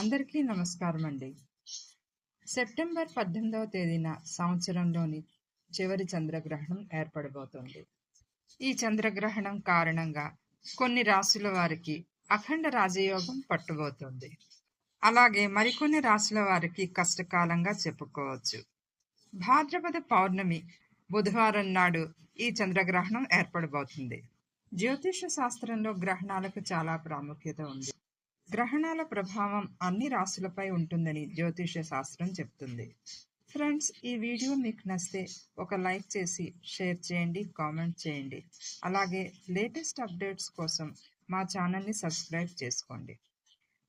అందరికీ నమస్కారం అండి సెప్టెంబర్ పద్దెనిమిదవ తేదీన సంవత్సరంలోని చివరి చంద్రగ్రహణం ఏర్పడబోతోంది. ఈ చంద్రగ్రహణం కారణంగా కొన్ని రాశుల వారికి అఖండ రాజయోగం పట్టుబోతోంది. అలాగే మరికొన్ని రాశుల వారికి కష్టకాలంగా చెప్పుకోవచ్చు. భాద్రపద పౌర్ణమి బుధవారం నాడు ఈ చంద్రగ్రహణం ఏర్పడబోతుంది. జ్యోతిష శాస్త్రంలో గ్రహణాలకు చాలా ప్రాముఖ్యత ఉంది. గ్రహణాల ప్రభావం అన్ని రాశులపై ఉంటుందని జ్యోతిష శాస్త్రం చెప్తుంది. ఫ్రెండ్స్ ఈ వీడియో మీకు నచ్చితే ఒక లైక్ చేసి షేర్ చేయండి కామెంట్ చేయండి. అలాగే లేటెస్ట్ అప్డేట్స్ కోసం మా ఛానల్ని సబ్స్క్రైబ్ చేసుకోండి.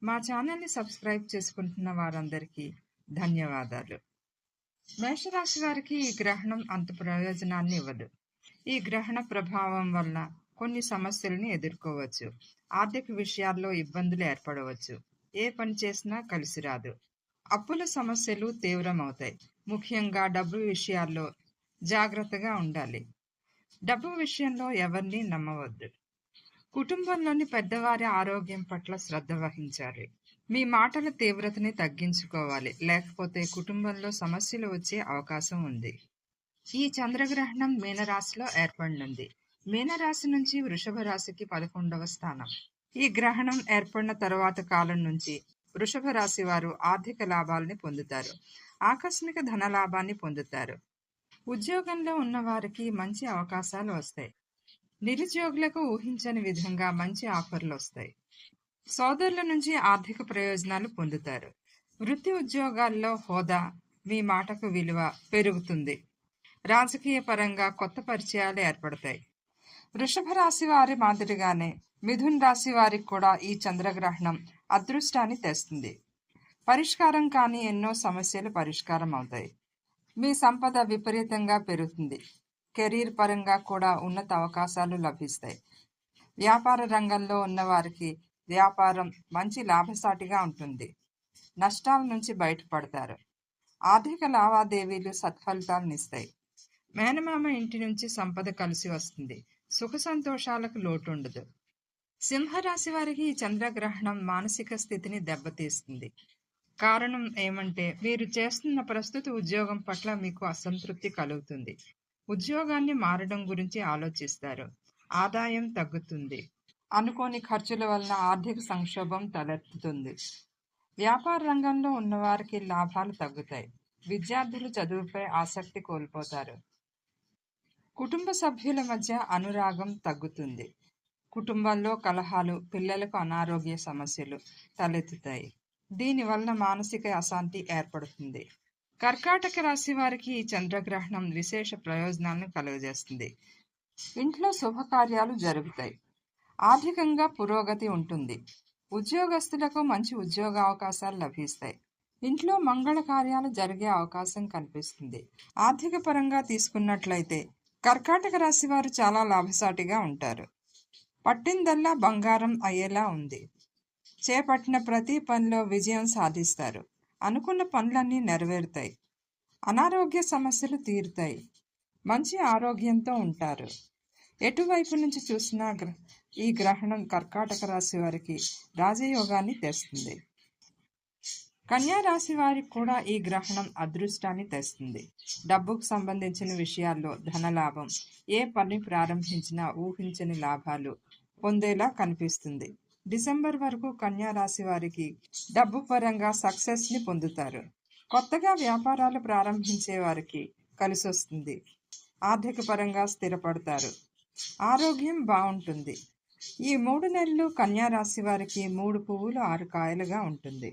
మా ఛానల్ని సబ్స్క్రైబ్ చేసుకుంటున్న వారందరికీ ధన్యవాదాలు. మేషరాశి వారికి ఈ గ్రహణం అంత ప్రయోజనాన్ని ఇవ్వదు. ఈ గ్రహణ ప్రభావం వల్ల కొన్ని సమస్యలను ఎదుర్కోవచ్చు. ఆర్థిక విషయాల్లో ఇబ్బందులు ఏర్పడవచ్చు. ఏ పని చేసినా కలిసి రాదు. అప్పుల సమస్యలు తీవ్రమవుతాయి. ముఖ్యంగా డబ్బు విషయాల్లో జాగ్రత్తగా ఉండాలి. డబ్బు విషయంలో ఎవరిని నమ్మవద్దు. కుటుంబంలోని పెద్దవారి ఆరోగ్యం పట్ల శ్రద్ధ వహించాలి. మీ మాటల తీవ్రతని తగ్గించుకోవాలి. లేకపోతే కుటుంబంలో సమస్యలు వచ్చే అవకాశం ఉంది. ఈ చంద్రగ్రహణం మీనరాశిలో ఏర్పడినుంది మీనరాశి నుంచి వృషభ రాశికి పదకొండవ స్థానం. ఈ గ్రహణం ఏర్పడిన తరువాత కాలం నుంచి వృషభ రాశి వారు ఆర్థిక లాభాలని పొందుతారు. ఆకస్మిక ధన లాభాన్ని పొందుతారు. ఉద్యోగంలో ఉన్న వారికి మంచి అవకాశాలు వస్తాయి. నిరుద్యోగులకు ఊహించని విధంగా మంచి ఆఫర్లు వస్తాయి. సోదరుల నుంచి ఆర్థిక ప్రయోజనాలు పొందుతారు. వృత్తి ఉద్యోగాల్లో హోదా మీ మాటకు విలువ పెరుగుతుంది. రాజకీయ పరంగా కొత్త పరిచయాలు ఏర్పడతాయి. వృషభ రాశి వారి మాదిరిగానే మిథున్ రాశి వారికి కూడా ఈ చంద్రగ్రహణం అదృష్టాన్ని తెస్తుంది. పరిష్కారం కాని ఎన్నో సమస్యలు పరిష్కారం అవుతాయి. మీ సంపద విపరీతంగా పెరుగుతుంది. కెరీర్ పరంగా కూడా ఉన్నత అవకాశాలు లభిస్తాయి. వ్యాపార రంగంలో ఉన్న వారికి వ్యాపారం మంచి లాభసాటిగా ఉంటుంది. నష్టాల నుంచి బయటపడతారు. ఆర్థిక లావాదేవీలు సత్ఫలితాలను ఇస్తాయి. మేనమామ ఇంటి నుంచి సంపద కలిసి వస్తుంది. సుఖ సంతోషాలకు లోటుండదు. సింహరాశి వారికి ఈ చంద్రగ్రహణం మానసిక స్థితిని దెబ్బతీస్తుంది. కారణం ఏమంటే మీరు చేస్తున్న ప్రస్తుత ఉద్యోగం పట్ల మీకు అసంతృప్తి కలుగుతుంది. ఉద్యోగాన్ని మారడం గురించి ఆలోచిస్తారు. ఆదాయం తగ్గుతుంది. అనుకోని ఖర్చుల వలన ఆర్థిక సంక్షోభం తలెత్తుతుంది. వ్యాపార రంగంలో ఉన్నవారికి లాభాలు తగ్గుతాయి. విద్యార్థులు చదువుపై ఆసక్తి కోల్పోతారు. కుటుంబ సభ్యుల మధ్య అనురాగం తగ్గుతుంది. కుటుంబంలో కలహాలు పిల్లలకు అనారోగ్య సమస్యలు తలెత్తుతాయి. దీనివల్ల మానసిక అశాంతి ఏర్పడుతుంది. కర్కాటక రాశి వారికి ఈ చంద్రగ్రహణం విశేష ప్రయోజనాలను కలుగజేస్తుంది. ఇంట్లో శుభకార్యాలు జరుగుతాయి. ఆర్థికంగా పురోగతి ఉంటుంది. ఉద్యోగస్తులకు మంచి ఉద్యోగ అవకాశాలు లభిస్తాయి. ఇంట్లో మంగళ కార్యాలు జరిగే అవకాశం కనిపిస్తుంది ఆర్థిక పరంగా తీసుకున్నట్లయితే కర్కాటక రాశి వారు చాలా లాభసాటిగా ఉంటారు. పట్టిందల్లా బంగారం అయ్యేలా ఉంది. చేపట్టిన ప్రతి పనిలో విజయం సాధిస్తారు. అనుకున్న పనులన్నీ నెరవేరుతాయి. అనారోగ్య సమస్యలు తీరుతాయి. మంచి ఆరోగ్యంతో ఉంటారు. ఎటువైపు నుంచి చూసినా గ్ర ఈ గ్రహణం కర్కాటక రాశి వారికి రాజయోగాన్ని తెస్తుంది. కన్యా రాశి వారికి కూడా ఈ గ్రహణం అదృష్టాన్ని తెస్తుంది. డబ్బుకు సంబంధించిన విషయాల్లో ధనలాభం ఏ పని ప్రారంభించినా ఊహించని లాభాలు పొందేలా కనిపిస్తుంది. డిసెంబర్ వరకు కన్యా రాశి వారికి డబ్బు పరంగా సక్సెస్ని పొందుతారు. కొత్తగా వ్యాపారాలు ప్రారంభించే వారికి కలిసి వస్తుంది ఆర్థిక పరంగా స్థిరపడతారు. ఆరోగ్యం బాగుంటుంది. ఈ మూడు నెలలు కన్యా రాశి వారికి మూడు పువ్వులు ఆరు కాయలుగా ఉంటుంది.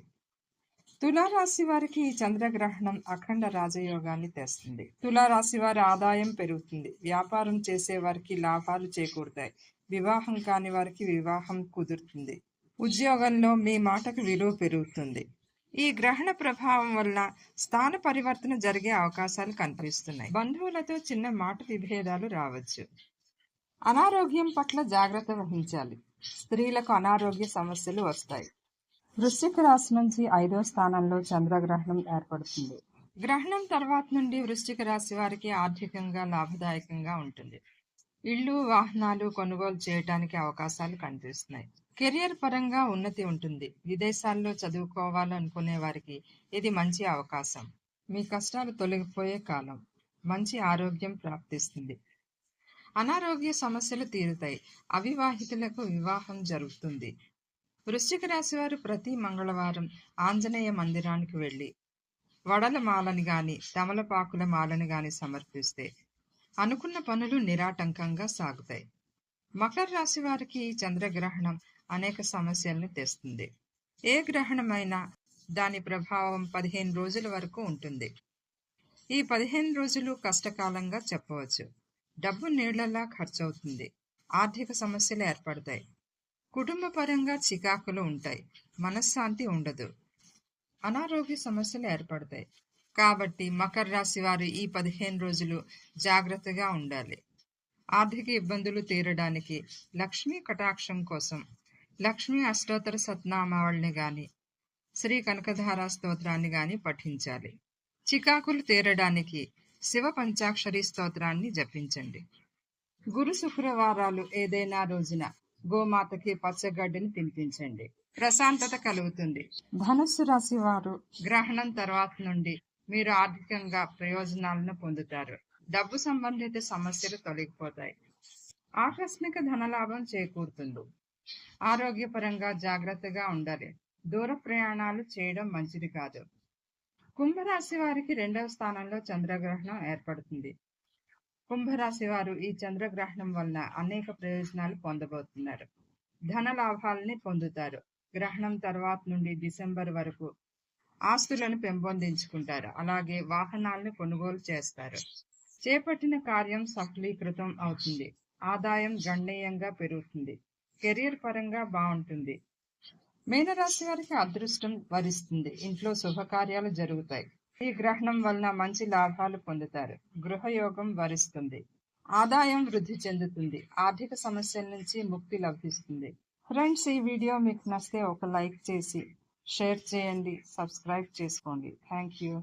తులారాశి వారికి ఈ చంద్రగ్రహణం అఖండ రాజయోగాన్ని తెస్తుంది. తులారాశి వారి ఆదాయం పెరుగుతుంది. వ్యాపారం చేసే వారికి లాభాలు చేకూరుతాయి. వివాహం కాని వారికి వివాహం కుదురుతుంది. ఉద్యోగంలో మీ మాటకు విలువ పెరుగుతుంది. ఈ గ్రహణ ప్రభావం వల్ల స్థాన పరివర్తన జరిగే అవకాశాలు కనిపిస్తున్నాయి. బంధువులతో చిన్న మాట విభేదాలు రావచ్చు. అనారోగ్యం పట్ల జాగ్రత్త వహించాలి. స్త్రీలకు అనారోగ్య సమస్యలు వస్తాయి. వృశ్చిక రాశి నుంచి ఐదో స్థానంలో చంద్రగ్రహణం ఏర్పడుతుంది. గ్రహణం తర్వాత నుండి వృశ్చిక రాశి వారికి ఆర్థికంగా లాభదాయకంగా ఉంటుంది. ఇళ్ళు వాహనాలు కొనుగోలు చేయడానికి అవకాశాలు కనిపిస్తున్నాయి. కెరియర్ పరంగా ఉన్నతి ఉంటుంది. విదేశాల్లో చదువుకోవాలనుకునే వారికి ఇది మంచి అవకాశం. మీ కష్టాలు తొలగిపోయే కాలం. మంచి ఆరోగ్యం ప్రాప్తిస్తుంది. అనారోగ్య సమస్యలు తీరుతాయి. అవివాహితులకు వివాహం జరుగుతుంది. వృశ్చిక రాశి వారు ప్రతి మంగళవారం ఆంజనేయ మందిరానికి వెళ్ళి వడల మాలని గాని తమలపాకుల మాలని గాని సమర్పిస్తే అనుకున్న పనులు నిరాటంకంగా సాగుతాయి. మకర రాశి వారికి ఈ చంద్రగ్రహణం అనేక సమస్యలను తెస్తుంది. ఏ గ్రహణమైనా దాని ప్రభావం పదిహేను రోజుల వరకు ఉంటుంది. ఈ పదిహేను రోజులు కష్టకాలంగా చెప్పవచ్చు. డబ్బు నీళ్ళలా ఖర్చవుతుంది. ఆర్థిక సమస్యలు ఏర్పడతాయి. కుటుంబపరంగా చికాకులు ఉంటాయి. మనశ్శాంతి ఉండదు. అనారోగ్య సమస్యలు ఏర్పడతాయి. కాబట్టి మకర రాశి వారు ఈ పదిహేను రోజులు జాగ్రత్తగా ఉండాలి. ఆర్థిక ఇబ్బందులు తీరడానికి లక్ష్మీ కటాక్షం కోసం లక్ష్మీ అష్టోత్తర సత్నామావళిని గాని శ్రీ కనకధార స్తోత్రాన్ని గాని పఠించాలి. చికాకులు తీరడానికి శివ పంచాక్షరి స్తోత్రాన్ని జపించండి. గురు శుక్రవారాలు ఏదైనా రోజున గోమాతకి పచ్చగడ్డిని తినిపించండి. ప్రశాంతత కలుగుతుంది. ధనుస్సు రాశి వారు గ్రహణం తర్వాత నుండి మీరు ఆర్థికంగా ప్రయోజనాలను పొందుతారు. డబ్బు సంబంధిత సమస్యలు తొలగిపోతాయి. ఆకస్మిక ధనలాభం చేకూరుతుంది. ఆరోగ్యపరంగా జాగ్రత్తగా ఉండాలి. దూర ప్రయాణాలు చేయడం మంచిది కాదు. కుంభరాశి వారికి రెండవ స్థానంలో చంద్రగ్రహణం ఏర్పడుతుంది. కుంభరాశి వారు ఈ చంద్రగ్రహణం వలన అనేక ప్రయోజనాలు పొందబోతున్నారు. ధన లాభాలని పొందుతారు. గ్రహణం తర్వాత నుండి డిసెంబర్ వరకు ఆస్తులను పెంపొందించుకుంటారు. అలాగే వాహనాలను కొనుగోలు చేస్తారు. చేపట్టిన కార్యం సఫలీకృతం అవుతుంది. ఆదాయం గణనీయంగా పెరుగుతుంది. కెరియర్ పరంగా బాగుంటుంది. మీనరాశి వారికి అదృష్టం వరిస్తుంది. ఇంట్లో శుభకార్యాలు జరుగుతాయి. ఈ గ్రహణం వలన మంచి లాభాలు పొందుతారు. గృహయోగం వరిస్తుంది. ఆదాయం వృద్ధి చెందుతుంది. ఆర్థిక సమస్యల నుంచి ముక్తి లభిస్తుంది. ఫ్రెండ్స్ ఈ వీడియో మీకు నచ్చితే ఒక లైక్ చేసి షేర్ చేయండి సబ్స్క్రైబ్ చేసుకోండి. Thank you.